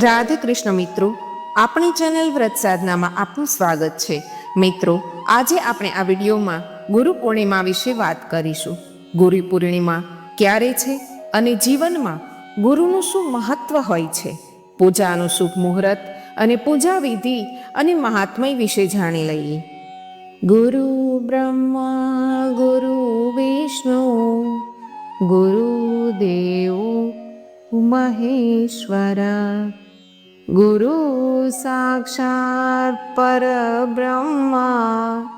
રાધે કૃષ્ણ મિત્રો, આપણી ચેનલ વ્રત સાધનામાં આપનું સ્વાગત છે. મિત્રો, આજે આપણે આ વિડીયોમાં ગુરુ પૂર્ણિમા વિશે વાત કરીશું. ગુરુ પૂર્ણિમા ક્યારે છે અને જીવનમાં ગુરુનું શું મહત્વ હોય છે? પૂજાનું શુભ મુહૂર્ત અને પૂજા વિધિ અને મહાત્મય વિશે જાણી લઈએ. ગુરુ બ્રહ્મા, ગુરુ વિષ્ણુ ગુરુદેવ મહેશ્વરા ગુરુ સાક્ષાત પરબ્રહ્મા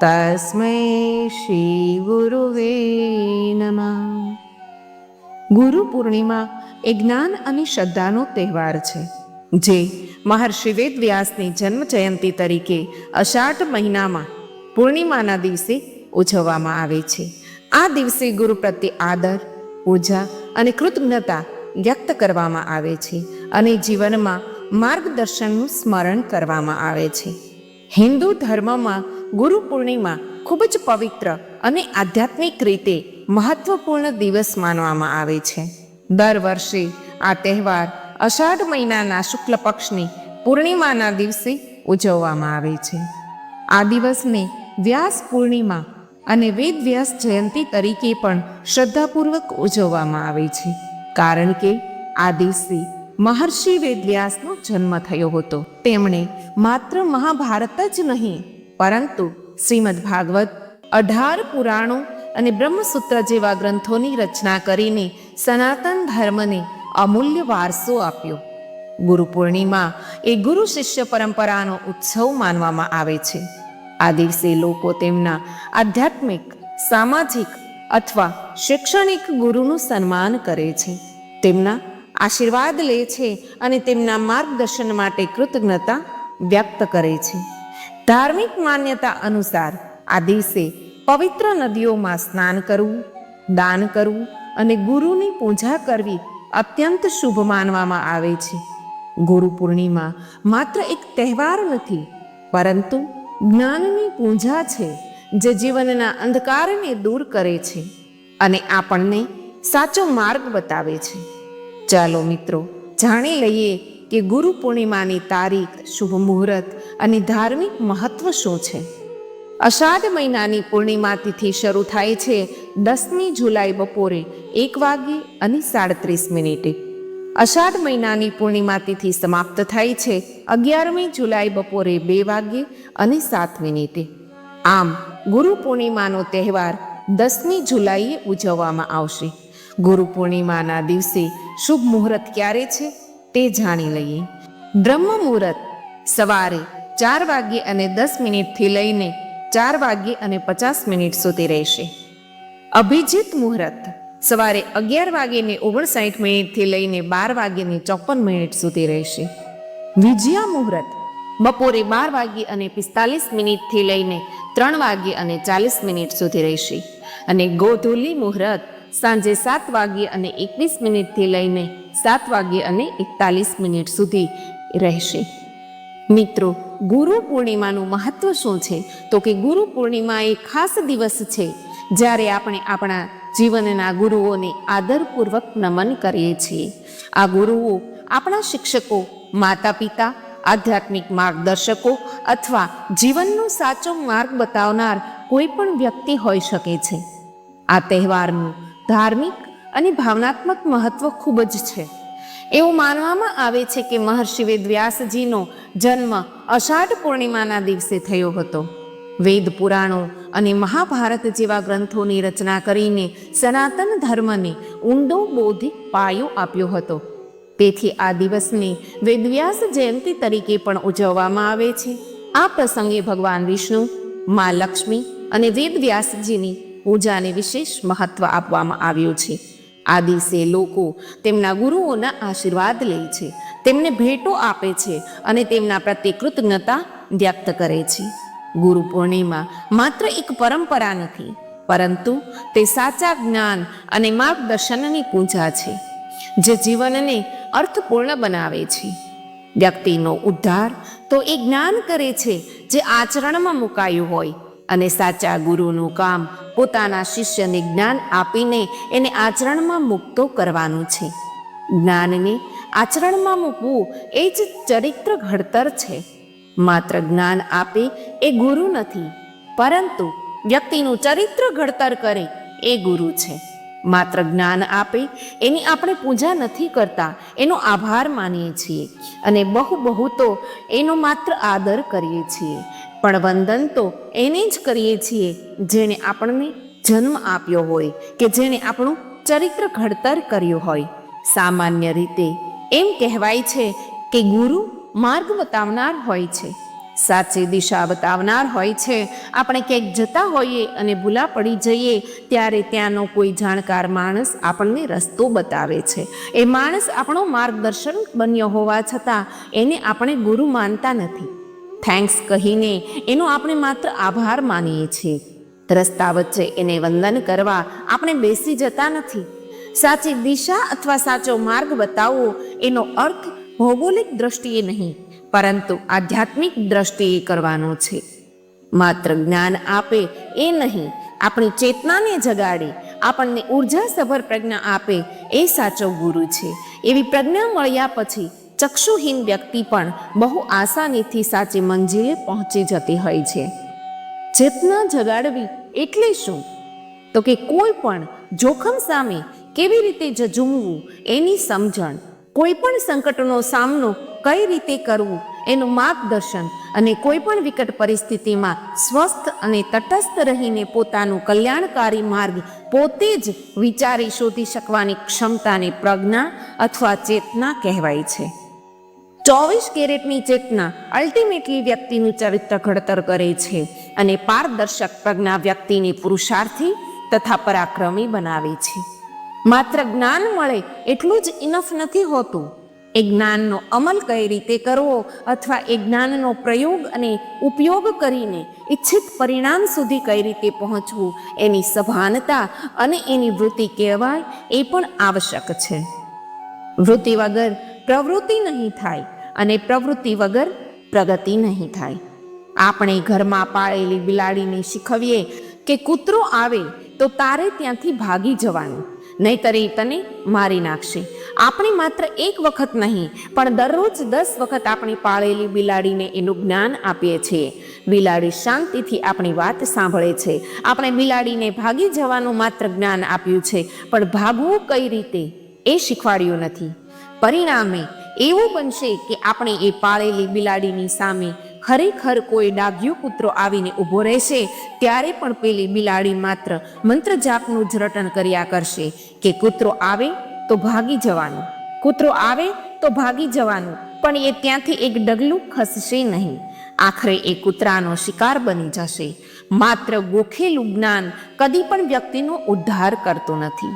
તસ્મૈ શ્રી ગુરુવે નમઃ ગુરુ પૂર્ણિમા એ જ્ઞાન અને શ્રદ્ધાનો તહેવાર છે, જે મહર્ષિ વેદ વ્યાસની જન્મ જયંતિ તરીકે અષાઢ મહિનામાં પૂર્ણિમાના દિવસે ઉજવવામાં આવે છે. આ દિવસે ગુરુ પ્રત્યે આદર, પૂજા અને કૃતજ્ઞતા વ્યક્ત કરવામાં આવે છે અને જીવનમાં માર્ગદર્શનનું સ્મરણ કરવામાં આવે છે. હિન્દુ ધર્મમાં ગુરુ પૂર્ણિમા ખૂબ જ પવિત્ર અને આધ્યાત્મિક રીતે મહત્વપૂર્ણ દિવસ માનવામાં આવે છે. દર વર્ષે આ તહેવાર અષાઢ મહિનાના શુક્લ પક્ષની પૂર્ણિમાના દિવસે ઉજવવામાં આવે છે. આ દિવસને વ્યાસ પૂર્ણિમા અને વેદ વ્યાસ જયંતિ તરીકે પણ શ્રદ્ધાપૂર્વક ઉજવવામાં આવે છે. કારણ કે આ દિવસે મહર્ષિ વેદવ્યાસનો જન્મ થયો હતો. તેમણે માત્ર મહાભારત જ નહીં, પરંતુ શ્રીમદ ભાગવત, અઢાર પુરાણો અને બ્રહ્મસૂત્ર જેવા ગ્રંથોની રચના કરીને સનાતન ધર્મને અમૂલ્ય વારસો આપ્યો. ગુરુ પૂર્ણિમા એ ગુરુ શિષ્ય પરંપરાનો ઉત્સવ માનવામાં આવે છે. આ દિવસે લોકો તેમના આધ્યાત્મિક, સામાજિક અથવા શૈક્ષણિક ગુરુનું સન્માન કરે છે. તેમના આશીર્વાદ લે છે અને તેમના માર્ગદર્શન માટે કૃતજ્ઞતા વ્યક્ત કરે છે. ધાર્મિક માન્યતા અનુસાર આ દિવસે પવિત્ર નદીઓમાં સ્નાન કરવું, દાન કરવું અને ગુરુની પૂજા કરવી અત્યંત શુભ માનવામાં આવે છે. ગુરુ પૂર્ણિમા માત્ર એક તહેવાર નથી, પરંતુ જ્ઞાનની પૂજા છે. જે જીવનના અંધકારને દૂર કરે છે અને આપણને સાચો માર્ગ બતાવે છે. ચાલો મિત્રો, જાણી લઈએ કે ગુરુ પૂર્ણિમાની તારીખ, શુભ મુહૂર્ત અને ધાર્મિક મહત્વ શું છે? અષાઢ મહિનાની પૂર્ણિમા તિથિ શરૂ થાય છે દસમી જુલાઈ બપોરે એક વાગ્યે અને સાડત્રીસ મિનિટે. અષાઢ મહિનાની પૂર્ણિમા તિથિ સમાપ્ત થાય છે અગિયારમી જુલાઈ બપોરે બે વાગ્યે અને સાત મિનિટે. આમ ગુરુ પૂર્ણિમાનો તહેવાર દસમી જુલાઈએ ઉજવવામાં આવશે. ગુરુ પૂર્ણિમાના દિવસે શુભ મુહૂર્ત ક્યારે છે તે જાણી લઈએ. બ્રહ્મ મુહૂર્ત સવારે ચાર વાગ્યે અને દસ મિનિટથી લઈને ચાર વાગ્યે અને પચાસ મિનિટ સુધી રહેશે. અભિજીત મુહૂર્ત સવારે અગિયાર વાગ્યે ઓગણસાઠ મિનિટથી લઈને બાર વાગ્યે ચોપન મિનિટ સુધી રહેશે. વિજયા મુહૂર્ત બપોરે બાર વાગ્યે અને પિસ્તાલીસ મિનિટથી લઈને ત્રણ વાગ્યે અને ચાલીસ મિનિટ સુધી રહેશે. અને ગોધુલી મુહૂર્ત સાંજે સાત વાગ્યે અને એકવીસ મિનિટથી લઈને સાત વાગ્યે અને એકતાલીસ મિનિટ સુધી રહેશે. મિત્રો, ગુરુ પૂર્ણિમાનું મહત્વ શું છે? તો કે ગુરુ પૂર્ણિમા એ ખાસ દિવસ છે જ્યારે આપણે આપણા જીવનના ગુરુઓને આદરપૂર્વક નમન કરીએ છીએ. આ ગુરુઓ આપણા શિક્ષકો માતા પિતા આધ્યાત્મિક માર્ગદર્શકો અથવા જીવનનો સાચો માર્ગ બતાવનાર કોઈ પણ વ્યક્તિ હોઈ શકે છે. આ તહેવારનું ધાર્મિક અને ભાવનાત્મક મહત્વ ખૂબ જ છે. એવું માનવામાં આવે છે કે મહર્ષિ વેદવ્યાસજીનો જન્મ અષાઢ પૂર્ણિમાના દિવસે થયો હતો. વેદ પુરાણો અને મહાભારત જેવા ગ્રંથોની રચના કરીને સનાતન ધર્મને ઊંડો બૌદ્ધિક પાયો આપ્યો હતો. તેથી આ દિવસને વેદવ્યાસ જયંતિ તરીકે પણ ઉજવવામાં આવે છે. આ પ્રસંગે ભગવાન વિષ્ણુ, મા લક્ષ્મી અને વેદવ્યાસજીની પૂજાને વિશેષ મહત્વ આપવામાં આવ્યું છે. આ દિવસે લોકો તેમના ગુરુઓના આશીર્વાદ લે છે, તેમને ભેટો આપે છે અને તેમના પ્રત્યે કૃતજ્ઞતા વ્યક્ત કરે છે. ગુરુ પૂર્ણિમા માત્ર એક પરંપરા નથી, પરંતુ તે સાચા જ્ઞાન અને માર્ગદર્શનની પૂજા છે, જે જીવનને અર્થપૂર્ણ બનાવે છે. વ્યક્તિનો ઉદ્ધાર તો એ જ્ઞાન કરે છે જે આચરણમાં મુકાયું હોય અને સાચા ગુરુનું કામ પોતાના શિષ્યને જ્ઞાન આપીને એને આચરણમાં મુક્તો કરવાનું છે. જ્ઞાનને આચરણમાં મૂકવું એ જ ચરિત્ર ઘડતર છે. માત્ર જ્ઞાન આપે એ ગુરુ નથી, પરંતુ વ્યક્તિનું ચરિત્ર ઘડતર કરે એ ગુરુ છે. માત્ર જ્ઞાન આપે, એની આપણે પૂજા નથી કરતા, એનો આભાર માનીએ છીએ. અને બહુ બહુ તો એનો માત્ર આદર કરીએ છીએ. પણ વંદન તો એને જ કરીએ છીએ, જેણે આપણને જન્મ આપ્યો હોય, કે જેણે આપણું ચરિત્ર ઘડતર કર્યું હોય. સામાન્ય રીતે એમ કહેવાય છે કે ગુરુ માર્ગ બતાવનાર હોય છે. સાચી દિશા બતાવનાર હોય છે. આપણે ક્યાંક જતા હોઈએ અને ભૂલા પડી જઈએ, ત્યારે ત્યાંનો કોઈ જાણકાર માણસ આપણને રસ્તો બતાવે છે. એ માણસ આપણો માર્ગદર્શન બન્યો હોવા છતાં, એને આપણે ગુરુ માનતા નથી. થેન્ક્સ કહીને એનો આપણે માત્ર આભાર માનીએ છીએ. રસ્તા વચ્ચે એને વંદન કરવા આપણે બેસી જતા નથી. સાચી દિશા અથવા સાચો માર્ગ બતાવવો એનો અર્થ ભૌગોલિક દ્રષ્ટિએ નહીં. પરંતુ આધ્યાત્મિક દ્રષ્ટિએ કરવાનો છે. માત્ર જ્ઞાન આપે એ નહીં, આપણી ચેતનાને જગાડે, આપણને ઉર્જાસભર પ્રજ્ઞા આપે એ સાચો ગુરુ છે. એવી પ્રજ્ઞા મળ્યા પછી ચક્ષુહીન વ્યક્તિ પણ બહુ આસાનીથી સાચી મંજિલે પહોંચી જતી હોય છે. ચેતના જગાડવી એટલે શું? તો કે કોઈ પણ જોખમ સામે કેવી રીતે જજુમવું એની સમજણ, કોઈ પણ સંકટનો સામનો કઈ રીતે કરવું એનું માર્ગદર્શન અને કોઈ પણ વિકટ પરિસ્થિતિમાં સ્વસ્થ અને તટસ્થ રહીને પોતાનું કલ્યાણકારી માર્ગ પોતે જ વિચારી શોધી શકવાની ક્ષમતાને પ્રજ્ઞા અથવા ચેતના કહેવાય છે. ચોવીસ કેરેટની ચેતના અલ્ટિમેટલી વ્યક્તિનું ચરિત્ર ઘડતર કરે છે અને પારદર્શક પ્રજ્ઞા વ્યક્તિને પુરુષાર્થી તથા પરાક્રમી બનાવે છે. માત્ર જ્ઞાન મળે એટલું જ ઇનફ નથી હોતું. એ જ્ઞાનનો અમલ કઈ રીતે કરવો અથવા એ જ્ઞાનનો પ્રયોગ અને ઉપયોગ કરીને ઈચ્છિત પરિણામ સુધી કઈ રીતે પહોંચવું, એની સભાનતા અને એની વૃત્તિ કહેવાય એ પણ આવશ્યક છે. વૃત્તિ વગર પ્રવૃત્તિ નહીં થાય અને પ્રવૃત્તિ વગર પ્રગતિ નહીં થાય. આપણે ઘરમાં પાળેલી બિલાડીને શીખવીએ કે કૂતરો આવે તો તારે ત્યાંથી ભાગી જવાનું. નહીતર એ તને મારી નાખશે. આપણે માત્ર એક વખત નહીં, પણ દરરોજ દસ વખત આપણી પાળેલી બિલાડીને એનું જ્ઞાન આપીએ છીએ. બિલાડી શાંતિથી આપણી વાત સાંભળે છે. આપણે બિલાડીને ભાગી જવાનું માત્ર જ્ઞાન આપ્યું છે, પણ ભાગવું કઈ રીતે એ શીખવાડ્યું નથી. પરિણામે એવું બનશે કે આપણે એ પાળેલી બિલાડીની સામે ખરેખર કોઈ ડાઘ્યો કૂતરો આવીને ઊભો રહેશે, ત્યારે પણ પેલી બિલાડી માત્ર મંત્ર જાપનું જ રટણ કર્યા કરશે કે કૂતરો આવે તો ભાગી જવાનું. કૂતરો આવે તો ભાગી જવાનું, પણ એ ત્યાંથી એક ડગલું ખસશે નહીં. આખરે એ કૂતરાનો શિકાર બની જશે. માત્ર ગોખેલું જ્ઞાન કદી પણ વ્યક્તિનો ઉદ્ધાર કરતું નથી.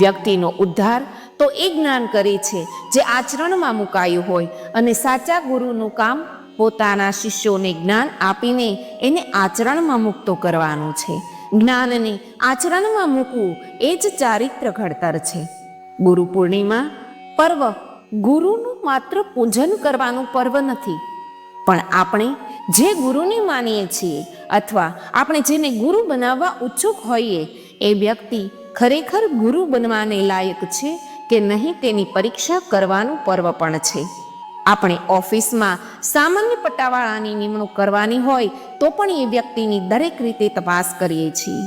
વ્યક્તિનો ઉદ્ધાર તો એ જ્ઞાન કરે છે જે આચરણમાં મુકાયું હોય અને સાચા ગુરુનું કામ પોતાના શિષ્યોને જ્ઞાન આપીને એને આચરણમાં મુક્તો કરવાનું છે. જ્ઞાનને આચરણમાં મૂકવું એ જ ચારિત્ર ઘડતર છે. ગુરુ પૂર્ણિમા પર્વ ગુરુનું માત્ર પૂજન કરવાનું પર્વ નથી. પણ આપણે જે ગુરુને માનીએ છીએ અથવા આપણે જેને ગુરુ બનાવવા ઉત્સુક હોઈએ, એ વ્યક્તિ ખરેખર ગુરુ બનવાને લાયક છે કે નહીં તેની પરીક્ષા કરવાનું પર્વ પણ છે. આપણે ઓફિસમાં સામાન્ય પટ્ટાવાળાની નિમણૂક કરવાની હોય તો પણ એ વ્યક્તિની દરેક રીતે તપાસ કરીએ છીએ.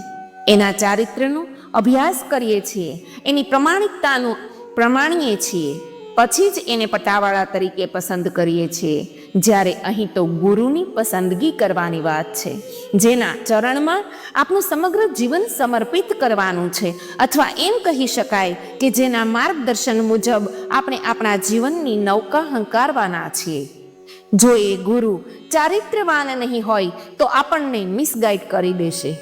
એના ચારિત્રનો અભ્યાસ કરીએ છીએ. એની પ્રમાણિકતાનું પ્રમાણીએ છીએ. પછી જ એને પટ્ટાવાળા તરીકે પસંદ કરીએ છીએ. જ્યારે અહીં તો ગુરુની પસંદગી કરવાની વાત છે. જેના ચરણમાં આપણું સમગ્ર જીવન સમર્પિત કરવાનું છે. અથવા એમ કહી શકાય કે જેના માર્ગદર્શન મુજબ આપણે આપણા જીવનની નૌકા હંકારવાના છીએ. જો એ ગુરુ ચારિત્રવાન નહીં હોય, તો આપણને મિસગાઈડ કરી દેશે.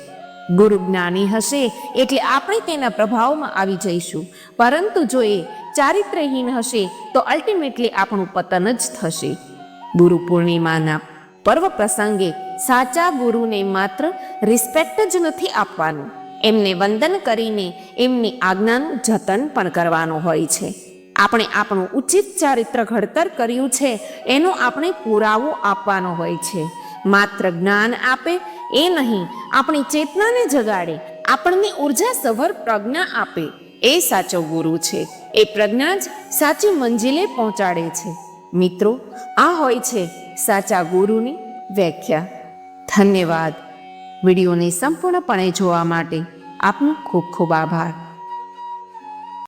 ગુરુ જ્ઞાની હશે એટલે આપણે તેના પ્રભાવમાં આવી જઈશું. પરંતુ જો એ ચારિત્રહીન હશે, તો અલ્ટિમેટલી આપણું પતન જ થશે. ગુરુ પૂર્ણિમાના પર્વ પ્રસંગે સાચા ગુરુને માત્ર રિસ્પેક્ટ જ નથી આપવાનું. એમને વંદન કરીને એમની આજ્ઞાનું જતન પણ કરવાનું હોય છે. આપણે આપણું ઉચિત ચારિત્ર ઘડતર કર્યું છે, એનો આપણે પુરાવો આપવાનો હોય છે. માત્ર જ્ઞાન આપે એ નહીં, આપણી ચેતનાને જગાડે, આપણને ઊર્જા સભર પ્રજ્ઞા આપે. એ સાચો ગુરુ છે. એ પ્રજ્ઞા જ સાચી મંજિલે પહોંચાડે છે. મિત્રો, આ હોય છે સાચા ગુરુની વ્યાખ્યા. ધન્યવાદ. વિડીયોને સંપૂર્ણપણે જોવા માટે આપનો ખૂબ ખૂબ આભાર.